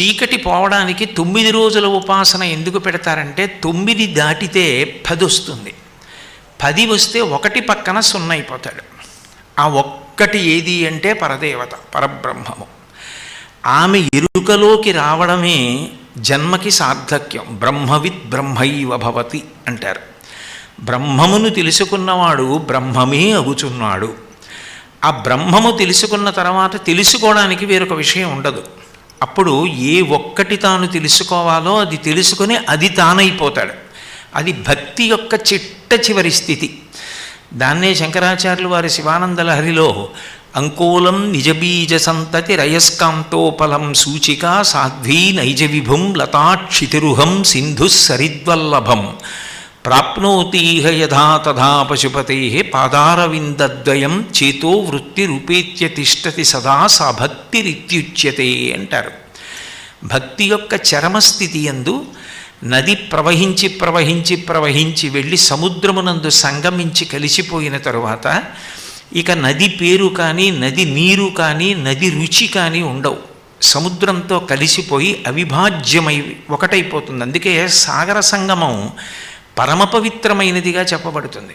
చీకటి పోవడానికి తొమ్మిది రోజుల ఉపాసన ఎందుకు పెడతారంటే తొమ్మిది దాటితే పది వస్తుంది. పది వస్తే ఒకటి పక్కన సున్న అయిపోతాడు. ఆ ఒక్కటి ఏది అంటే పరదేవత పరబ్రహ్మము. ఆమె ఎరుకలోకి రావడమే జన్మకి సార్థక్యం. బ్రహ్మవిత్ బ్రహ్మైవ భవతి అంటారు. బ్రహ్మమును తెలుసుకున్నవాడు బ్రహ్మమే అగుచున్నాడు. ఆ బ్రహ్మము తెలుసుకున్న తర్వాత తెలుసుకోవడానికి వేరొక విషయం ఉండదు. అప్పుడు ఏ ఒక్కటి తాను తెలుసుకోవాలో అది తెలుసుకుని అది తానైపోతాడు. అది భక్తి యొక్క చిట్ట చివరి స్థితి. దాన్నే శంకరాచార్యులు వారి శివానందలహరిలో అంకోలం నిజబీజ సంతతి రయస్కాంతోపలం సూచిక సాధ్వీ నైజ విభుం లతాక్షితిరుహం సింధు సరిద్వల్లభం ప్రాప్నోతీహ యథా తథా పశుపతే పాదారవిందద్వయం చేతో వృత్తిరుపేత్య తిష్టతి సదా సా భక్తిరిత్యుచ్యతే అంటారు. భక్తి యొక్క చరమస్థితి ఎందు నది ప్రవహించి ప్రవహించి ప్రవహించి వెళ్ళి సముద్రమునందు సంగమించి కలిసిపోయిన తరువాత ఇక నది పేరు కానీ నది నీరు కానీ నది రుచి కానీ ఉండవు. సముద్రంతో కలిసిపోయి అవిభాజ్యమై ఒకటైపోతుంది. అందుకే సాగర సంగమం పరమ పవిత్రమైనదిగా చెప్పబడుతుంది.